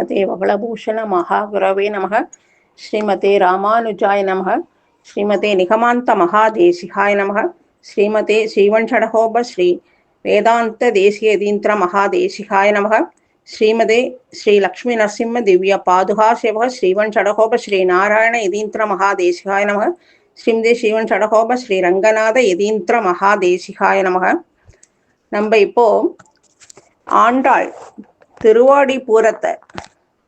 ஸ்ரீமதே வகுளபூஷண மகாகுரவே நமக. ஸ்ரீமதே ராமானுஜாய நமக. ஸ்ரீமதே நிகமாந்த மகாதேசிகாய நமக. ஸ்ரீமதே ஸ்ரீவன்ஷடகோப ஸ்ரீ வேதாந்த தேசியதீந்திர மகாதேசிகாய நமக. ஸ்ரீமதே ஸ்ரீ லக்ஷ்மி நரசிம்ம திவ்ய பாதுகா சேவக ஸ்ரீவன் சடகோப ஸ்ரீ நாராயண எதீந்திர மகாதேசிகாய நமக. ஸ்ரீமதே ஸ்ரீவன் சடகோப ஸ்ரீ ரங்கநாத எதீந்திர மகாதேசிகாய நமக. நம்ம இப்போ ஆண்டாள் திருவாடி பூரத்தை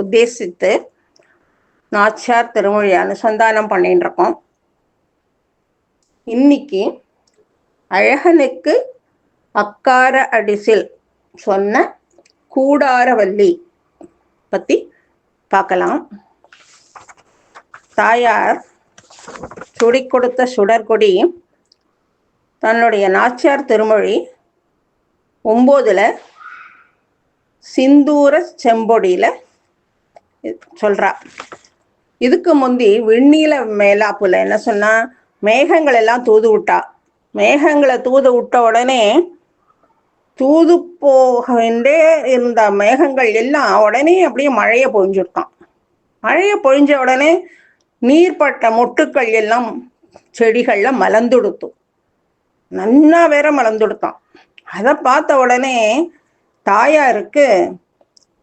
உத்தேசித்து நாச்சியார் திருமொழி அனுசந்தானம் பண்ணிட்டு இருக்கோம் இன்னைக்கு அழகனுக்கு அக்கார அடிசில் சொன்ன கூடாரவல்லி பத்தி பார்க்கலாம். தாயார் சுடி கொடுத்த சுடற்கொடி தன்னுடைய நாச்சியார் திருமொழி ஒம்போதுல சிந்தூர செம்பொடியில சொல்றா. இதுக்கு முந்தி விண்ணில மேலாப்புல என்ன சொன்னா மேகங்கள் எல்லாம் தூது விட்டா. மேகங்களை தூது விட்ட உடனே தூது போகின்றே இருந்த மேகங்கள் எல்லாம் உடனே அப்படியே மழையை பொழிஞ்சுட்டான் மழையை பொழிஞ்ச உடனே நீர்பட்ட மொட்டுக்கள் எல்லாம் செடிகள்ல மலர்ந்துடுத்தும் நன்னா வேற மலர்ந்துடுத்தான் அதை பார்த்த உடனே தாயாருக்கு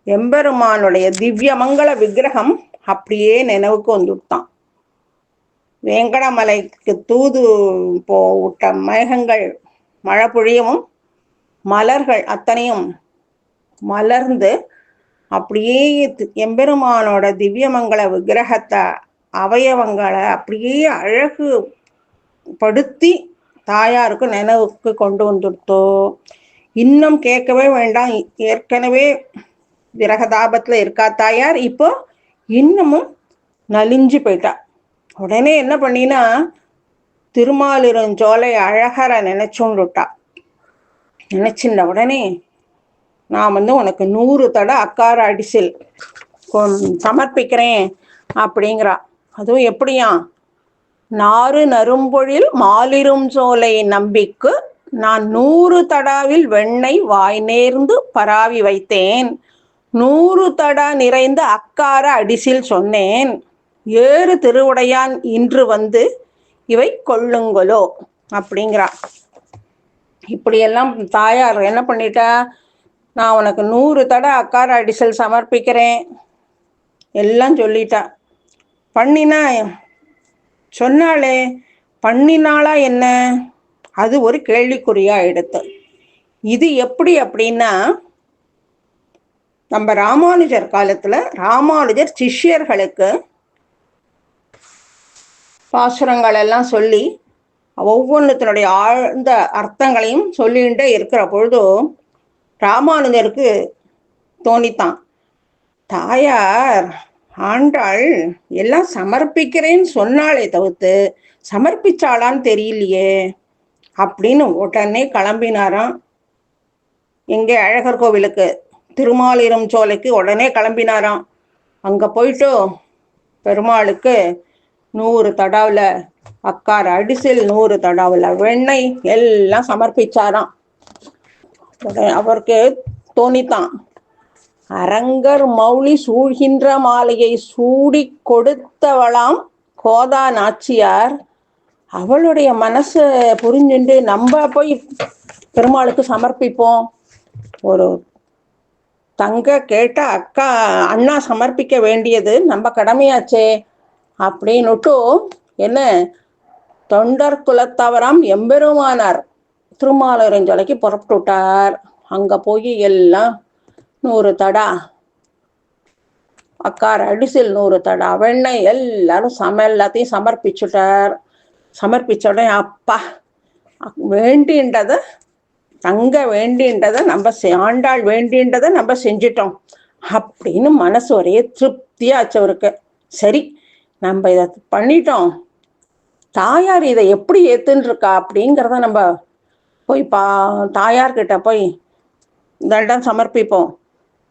எம்பெருமானுடைய திவ்யமங்கள விக்கிரகம் அப்படியே நினைவுக்கு வந்துட்டான். வேங்கடமலைக்கு தூது போ விட்ட மேகங்கள் மழை பொழியவும் மலர்கள் அத்தனையும் மலர்ந்து அப்படியே எம்பெருமானோட திவ்யமங்கள விக்கிரகத்தை அவயவங்களை அப்படியே அழகு படுத்தி தாயாருக்கு நினைவுக்கு கொண்டு வந்துடுத்தோ இன்னும் கேட்கவே வேண்டாம். ஏற்கனவே விரகதாபத்துல இருக்கா தாயார்? இப்போ இன்னமும் நலிஞ்சு போயிட்டா. உடனே என்ன பண்ணினா திருமாலிருஞ்சோலை அழகரை நினைச்சுண்டுட்டா நினைச்சிருந்த உடனே நான் வந்து உனக்கு நூறு தடை அக்கார அடிசில் சமர்ப்பிக்கிறேன் அப்படிங்கிறா. அதுவும் எப்படியா? நாறு நரும்பொழில் மாலிரும் சோலை நம்பிக்கு நான் நூறு தடாவில் வெண்ணெய் வாய் நேர்ந்து பராவி வைத்தேன். நூறு தடா நிறைந்த அக்கார அடிசில் சொன்னேன். ஏறு திருவுடையான் இன்று வந்து இவை கொள்ளுங்களோ? அப்படிங்கிறான் இப்படியெல்லாம் தாயார் என்ன பண்ணிட்டா? நான் உனக்கு நூறு தடை அக்கார அடிசல் சமர்ப்பிக்கிறேன். எல்லாம் சொல்லிட்டா. பண்ணினா? சொன்னாலே பண்ணினாலா என்ன? அது ஒரு கேள்விக்குறியா எடுத்து. இது எப்படி அப்படின்னா நம்ம ராமானுஜர் காலத்துல ராமானுஜர் சிஷ்யர்களுக்கு பாசுரங்கள் எல்லாம் சொல்லி ஒவ்வொன்றத்தினுடைய ஆழ்ந்த அர்த்தங்களையும் சொல்லிகிட்டே இருக்கிற பொழுது ராமானுஜருக்கு தோணித்தான். தாயார் ஆண்டாள் எல்லாம் சமர்ப்பிக்கிறேன்னு சொன்னாலே தவிர்த்து சமர்ப்பிச்சாளான்னு தெரியலையே அப்படின்னு உடனே கிளம்பினாராம். எங்கே அழகர் கோவிலுக்கு. திருமாலிரம் சோலைக்கு உடனே கிளம்பினாராம். அங்க போயிட்டு பெருமாளுக்கு நூறு தடாவில் அக்கார் அடிசில் நூறு தடாவில் வெண்ணெய் எல்லாம் சமர்ப்பிச்சாராம். அவருக்கு தோணித்தான். அரங்கர் மௌலி சூழ்கின்ற மாலையை சூடி கொடுத்தவளாம் கோதா நாச்சியார். அவளுடைய மனசு புரிஞ்சுண்டு நம்ம போய் பெருமாளுக்கு சமர்ப்பிப்போம். ஒரு தங்க கேட்ட அக்கா அண்ணா சமர்ப்பிக்க வேண்டியது நம்ம கடமையாச்சே அப்படின்னுட்டு என்ன தொண்டர் குலத்தவரம் எம்பெருமானார் திருமாலரஞ்சலைக்கு புறப்பட்டு விட்டார். அங்கே போய் எல்லாம் நூறு தடா. அக்கா அடிசில் நூறு தடா. வெண்ணெய் எல்லாரும் சம எல்லாத்தையும் சமர்ப்பிச்சுட்டார். சமர்ப்பிச்ச உடனே அப்பா வேண்டின்றதை தங்க வேண்டின்றதை நம்ம ஆண்டாள் வேண்டின்றதை நம்ம செஞ்சிட்டோம். அப்படின்னு மனசு ஒரே திருப்தியாச்சு அவருக்கு. சரி நம்ம இதை பண்ணிட்டோம். தாயார் இதை எப்படி ஏத்துன்ருக்கா அப்படிங்கிறத நம்ம போய் பா தாயார்கிட்ட போய் இதெல்லாம் சமர்ப்பிப்போம்.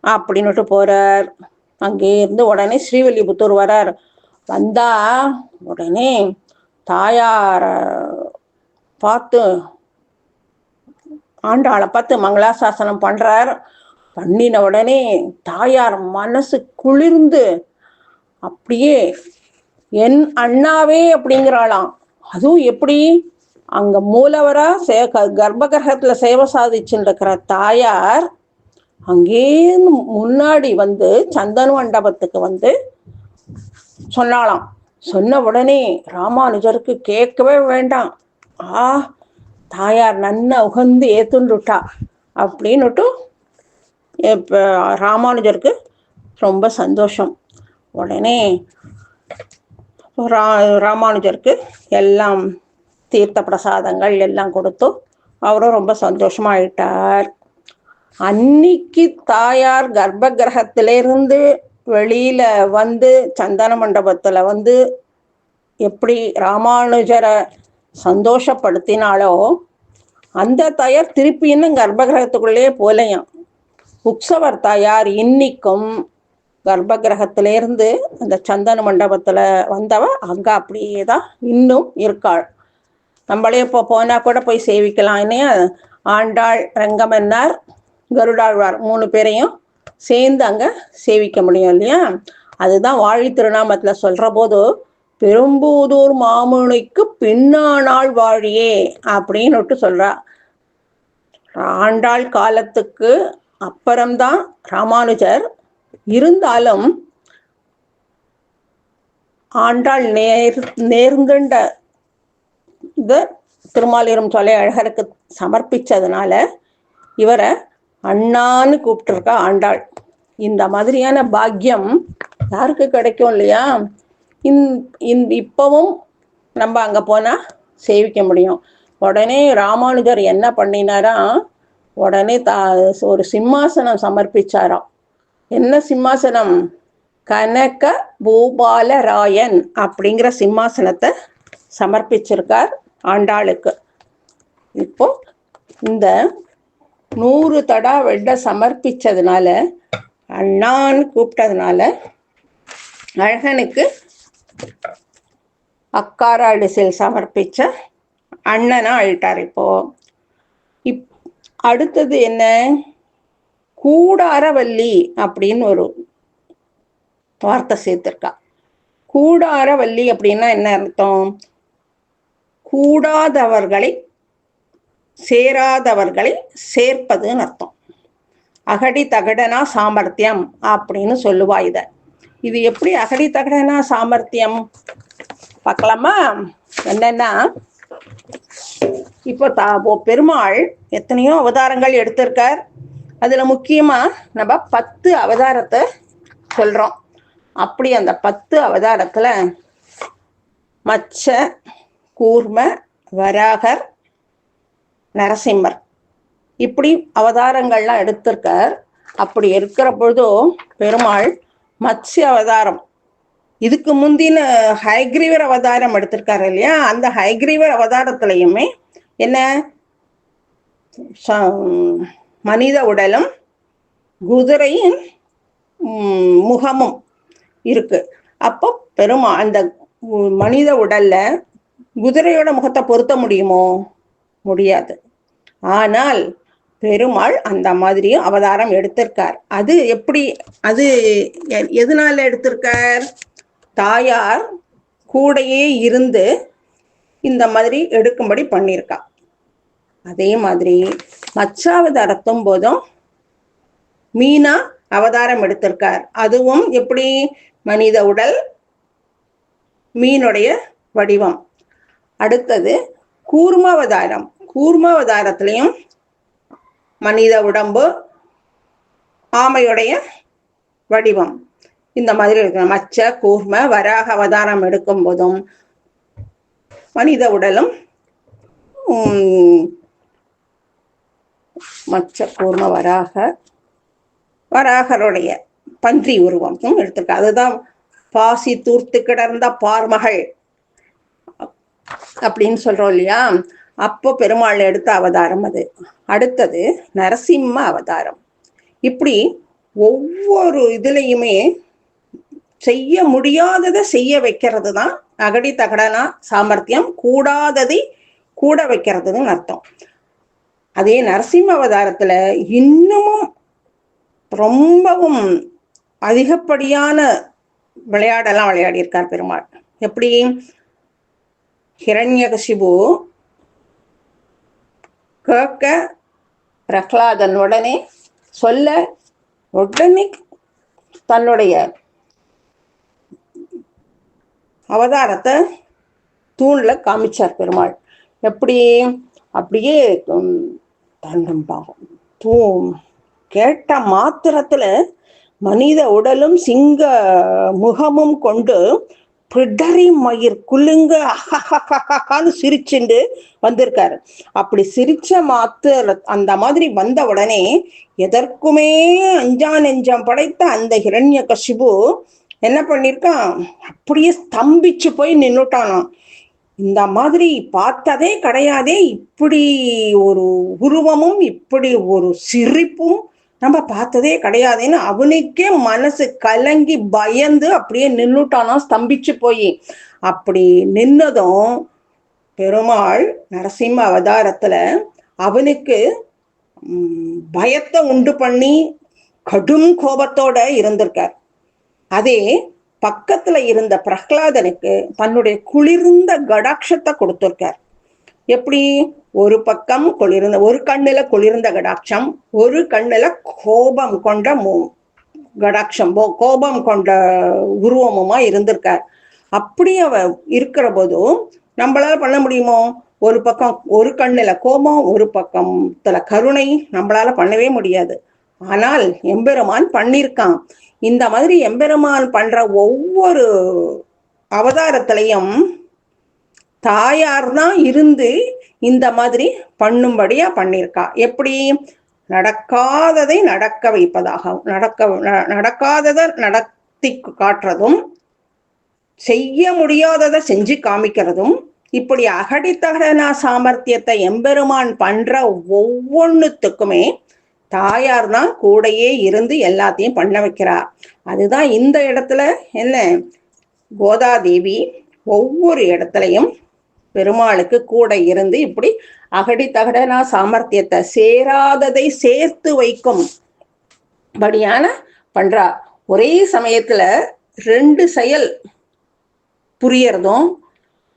அப்படின்னுட்டு போறார். அங்கே இருந்து உடனே ஸ்ரீவில்லிபுத்தூர் வரார். வந்தா உடனே தாயார பார்த்து ஆண்டாளை பார்த்து மங்களாசாசனம் பண்றார். பண்ணின உடனே தாயார் மனசு குளிர்ந்து அப்படியே என் அண்ணாவே அப்படிங்கிறாளாம். அதுவும் எப்படி? அங்க மூலவரா சே கர்ப்ப கிரகத்துல சேவை சாதிச்சுருக்கிற இருக்கிற தாயார் அங்கேருந்து முன்னாடி வந்து சந்தன மண்டபத்துக்கு வந்து சொன்னாலாம் சொன்ன உடனே ராமானுஜருக்கு கேட்கவே வேண்டாம். ஆ தாயார் நன்னா உகந்து ஏத்துண்டுட்டா அப்படின்னுட்டு இப்போ ராமானுஜருக்கு ரொம்ப சந்தோஷம். உடனே ரா ராமானுஜருக்கு எல்லாம் தீர்த்த பிரசாதங்கள் எல்லாம் கொடுத்து அவரும் ரொம்ப சந்தோஷமாயிட்டார். அன்னைக்கு தாயார் கர்ப்ப கிரகத்திலிருந்து வெளியில வந்து சந்தன மண்டபத்துல வந்து எப்படி ராமானுஜரை சந்தோஷப்படுத்தினாலோ அந்த தாயார் திருப்பி இன்னும் கர்ப்ப கிரகத்துக்குள்ளேயே போலையாம் உற்சவர் தாயார் இன்னிக்கும் கர்ப்பகிரகத்திலேருந்து அந்த சந்தன மண்டபத்தில் வந்தவ அங்கே அப்படியே தான் இன்னும் இருக்காள். நம்மளே இப்போ போனால் கூட போய் சேவிக்கலாம். இல்லையா ஆண்டாள் ரங்கமன்னார் கருடாழ்வார் மூணு பேரையும் சேர்ந்து அங்கே சேவிக்க முடியும் இல்லையா? அதுதான் வாழி திருநாமத்தில் சொல்கிற போது பெரும்பூதூர் மாமுனிக்கு பின்னானாள் வாழியே அப்படின்னுட்டு சொல்றா. ஆண்டாள் காலத்துக்கு அப்புறம்தான் ராமானுஜர் இருந்தாலும் ஆண்டாள் நேர் நேர்ந்துண்ட இத திருமாலிரும் சொலை அழகருக்கு சமர்ப்பிச்சதுனால இவரை அண்ணான்னு கூப்பிட்டுருக்கா ஆண்டாள். இந்த மாதிரியான பாக்கியம் யாருக்கு கிடைக்கும் இல்லையா? இந் இந் இப்பவும் நம்ம அங்க போனா சேவிக்க முடியும். உடனே ராமானுஜர் என்ன பண்ணினாரா? உடனே தா ஒரு சிம்மாசனம் சமர்ப்பிச்சாராம். என்ன சிம்மாசனம்? கனக பூபாலராயன் அப்படிங்கிற சிம்மாசனத்தை சமர்ப்பிச்சிருக்கார் ஆண்டாளுக்கு. இப்போ இந்த நூறு தடா வெட்ட சமர்ப்பிச்சதுனால அண்ணான்னு கூப்பிட்டதுனால அழகனுக்கு அக்காராடிசில் சமர்ப்பிச்ச அண்ணனா ஆயிட்டார் இப்போ. இப் அடுத்தது என்ன? கூடாரவல்லி அப்படின்னு ஒரு வார்த்தை சேர்த்திருக்கா. கூடாரவல்லி அப்படின்னா என்ன அர்த்தம்? கூடாதவர்களை சேராதவர்களை சேர்ப்பதுன்னு அர்த்தம். அகடி தகடனா சாமர்த்தியம் அப்படின்னு சொல்லுவா இத. இது எப்படி அகடி தகடனா சாமர்த்தியம்? பார்க்கலாமா? என்னன்னா இப்போ தா ஓ பெருமாள் எத்தனையோ அவதாரங்கள் எடுத்திருக்கார். அதில் முக்கியமாக நம்ம பத்து அவதாரத்தை சொல்கிறோம் அப்படி அந்த பத்து அவதாரத்தில் மச்ச கூர்ம வராகர் நரசிம்மர் இப்படி அவதாரங்கள்லாம் எடுத்திருக்கார். அப்படி இருக்கிற பொழுதும் பெருமாள் மத்ஸ்ய அவதாரம் இதுக்கு முந்தின ஹைக்ரீவர் அவதாரம் எடுத்திருக்காரு இல்லையா? அந்த ஹைக்ரீவர் அவதாரத்திலையுமே என்ன? ச- மனித உடலும் குதிரையின் முகமும் இருக்கு. அப்போ பெருமா அந்த மனித உடல்ல குதிரையோட முகத்தை பொருத்த முடியுமோ? முடியாது. ஆனால் பெருமாள் அந்த மாதிரியும் அவதாரம் எடுத்திருக்கார். அது எப்படி அது எ- எதனால எடுத்திருக்கார்? தாயார் கூடையே இருந்து இந்த மாதிரி எடுக்கும்படி பண்ணியிருக்கா. அதே மாதிரி மச்சாவதாரத்தும் போதும் மீனா அவதாரம் எடுத்திருக்கார். அதுவும் எப்படி? மனித உடல் மீனுடைய வடிவம். அடுத்தது கூர்மாவதாரம். கூர்மாவதாரத்திலையும் மனித உடம்பு ஆமையுடைய வடிவம். இந்த மாதிரி இருக்கிற மச்ச கூர்ம வராக அவதாரம் எடுக்கும் போதும் மனித உடலும் உம், மச்ச கூர்ம வராக வராகருடைய பன்றி உருவமும் எடுத்திருக்கு. அதுதான் பாசி தூர்த்து கிடந்த பார்மகள் அப்படின்னு சொல்றோம் இல்லையா? அப்போ பெருமாள் எடுத்த அவதாரம் அது. அடுத்தது நரசிம்ம அவதாரம். இப்படி ஒவ்வொரு இதுலையுமே செய்ய முடியாததை செய்ய வைக்கிறது தான் அகடி தகடனா சாமர்த்தியம் கூடாததை கூட வைக்கிறதுன்னு அர்த்தம். அதே நரசிம்ம அவதாரத்துல இன்னமும் ரொம்பவும் அதிகப்படியான விளையாடெல்லாம் விளையாடியிருக்கார் பெருமாள். எப்படி? ஹிரண்யகசிபு கேட்க பிரகலாதன் உடனே சொல்ல உடனே தன்னுடைய அவதாரத்தை தூண்ல காமிச்சார் பெருமாள். எப்படி? அப்படியே தன்னம் தூ கேட்ட மாத்திரத்துல மனித உடலும் சிங்க முகமும் கொண்டு பிடரி மயிர் குலுங்க அஹஹஹான்னு சிரிச்சுண்டு வந்திருக்காரு. அப்படி சிரிச்ச மாத்து அந்த மாதிரி வந்த உடனே எதற்குமே அஞ்சா நெஞ்சம் படைத்த அந்த ஹிரண்ய கசிபு என்ன பண்ணிருக்கான்? அப்படியே ஸ்தம்பிச்சு போய் நின்னுட்டானாம். இந்த மாதிரி பார்த்ததே கிடையாதே. இப்படி ஒரு உருவமும் இப்படி ஒரு சிரிப்பும் நம்ம பார்த்ததே கிடையாதுன்னு அவனுக்கே மனசு கலங்கி பயந்து அப்படியே நின்னுட்டானா ஸ்தம்பிச்சு போய். அப்படி நின்னதும் பெருமாள் நரசிம்ம அவதாரத்துல அவனுக்கு பயத்தை உண்டு பண்ணி கடும் கோபத்தோட இருந்திருக்கார். அதே பக்கத்துல இருந்த பிரஹ்லாதனுக்கு தன்னுடைய குளிர்ந்த கடாட்சத்தை கொடுத்திருக்கார். எப்படி? ஒரு பக்கம் குளிர்ந்த ஒரு கண்ணுல குளிர்ந்த கடாட்சம் ஒரு கண்ணுல கோபம் கொண்ட கடாட்சம் கோபம் கொண்ட உருவமுமா இருந்திருக்கார். அப்படி அவ இருக்கிற போதும் நம்மளால பண்ண முடியுமோ? ஒரு பக்கம் ஒரு கண்ணுல கோபம் ஒரு பக்கத்துல கருணை நம்மளால பண்ணவே முடியாது. ஆனால் எம்பெருமான் பண்ணிருக்கான். இந்த மாதிரி எம்பெருமான் பண்ற ஒவ்வொரு அவதாரத்திலையும் தாயார் தான் இருந்து இந்த மாதிரி பண்ணும்படியா பண்ணியிருக்கா. எப்படி? நடக்காததை நடக்க வைப்பதாக நடக்க நடக்காததை நடத்தி காட்டுறதும் செய்ய முடியாததை செஞ்சு காமிக்கிறதும் இப்படி அகடித்தகடனா சாமர்த்தியத்தை எம்பெருமான் பண்ற ஒவ்வொன்றுத்துக்குமே தாயார் தான் கூடையே இருந்து எல்லாத்தையும் பண்ண வைக்கிறார். அதுதான் இந்த இடத்துல என்ன? கோதாதேவி ஒவ்வொரு இடத்துலையும் பெருமாளுக்கு கூட இருந்து இப்படி அகடி தகடனா சாமர்த்தியத்தை சேராததை சேர்த்து வைக்கும். படியான பண்றா. ஒரே சமயத்துல ரெண்டு செயல் புரியறதும்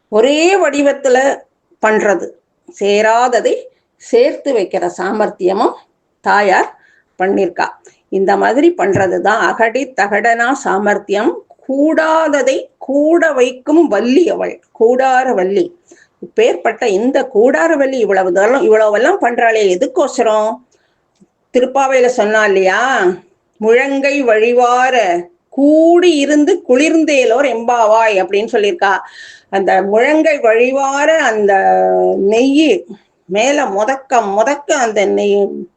ஒரே வடிவத்துல பண்றது. சேராததை சேர்த்து வைக்கிற சாமர்த்தியமும் தாயார் பண்ணிருக்கா. இந்த மாதிரி பண்றது தான் அகடி தகடனா சாமர்த்தியம் கூடாததை கூட வைக்கும் வள்ளி அவள். கூடார வள்ளி. இப்பேற்பட்ட இந்த கூடார வள்ளி இவ்வளவு தரம் இவ்வளவெல்லாம் பண்றாளே எதுக்கோசரம் திருப்பாவையில சொன்னா இல்லையா? முழங்கை வழிவார கூடி இருந்து குளிர்ந்தேலோர் எம்பாவாய் அப்படின்னு சொல்லியிருக்கா. அந்த முழங்கை வழிவார அந்த நெய் மேல முதக்க முதக்க அந்த நெய்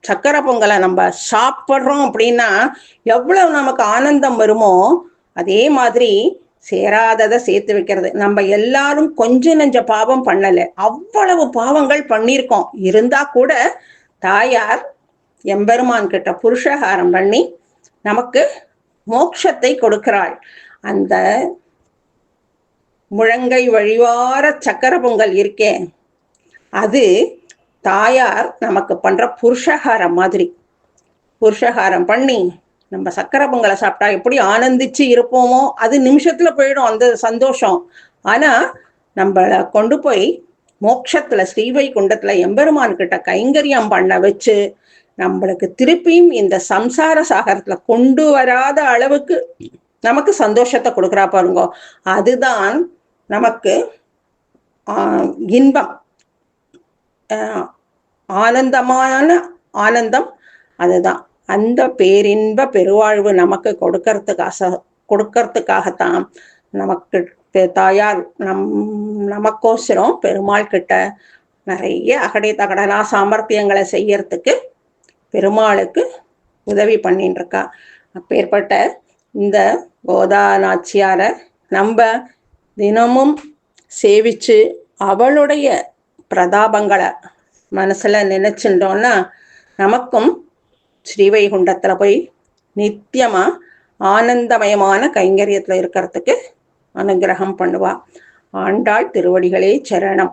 சக்கரை பொங்கலை நம்ம சாப்பிட்றோம் அப்படின்னா எவ்வளவு நமக்கு ஆனந்தம் வருமோ? அதே மாதிரி சேராததை சேர்த்து வைக்கிறது. நம்ம எல்லாரும் கொஞ்ச நெஞ்ச பாவம் பண்ணல. அவ்வளவு பாவங்கள் பண்ணியிருக்கோம். இருந்தா கூட தாயார் எம்பெருமான் கிட்ட புருஷகாரம் பண்ணி நமக்கு மோட்சத்தை கொடுக்கிறாள். அந்த முழங்கை வழிவார சக்கர பொங்கல் இருக்கே. அது தாயார் நமக்கு பண்ற புருஷகாரம் மாதிரி. புருஷகாரம் பண்ணி நம்ம சக்கரை பொங்கலை சாப்பிட்டா எப்படி ஆனந்திச்சு இருப்போமோ அது நிமிஷத்துல போயிடும் அந்த சந்தோஷம். ஆனா நம்மளை கொண்டு போய் மோட்சத்துல ஸ்ரீவைகுண்டத்துல எம்பெருமான் கிட்ட கைங்கரியம் பண்ண வச்சு நம்மளுக்கு திருப்பியும் இந்த சம்சார சாகரத்துல கொண்டு வராத அளவுக்கு நமக்கு சந்தோஷத்தை கொடுக்குறா பாருங்க. அதுதான் நமக்கு இன்பம். ஆனந்தமான ஆனந்தம் அதுதான். அந்த பேரின்ப பெருவாழ்வு நமக்கு கொடுக்கறதுக்காக கொடுக்கறதுக்காகத்தான் நமக்கு தாயார் நம் நமக்கோசரம் பெருமாள் கிட்ட நிறைய அகடை தகடனா சாமர்த்தியங்களை செய்யறதுக்கு பெருமாளுக்கு உதவி பண்ணிட்டு இருக்கா அப்பேற்பட்ட இந்த கோதா நாச்சியாரை நம்ம தினமும் சேவிச்சு அவளுடைய பிரதாபங்களை மனசுல நினைச்சுட்டோம்னா நமக்கும் ஸ்ரீவைகுண்டத்துல போய் நித்தியமா ஆனந்தமயமான கைங்கரியத்துல இருக்கிறதுக்கு அனுகிரகம் பண்ணுவா. ஆண்டாள் திருவடிகளே சரணம்.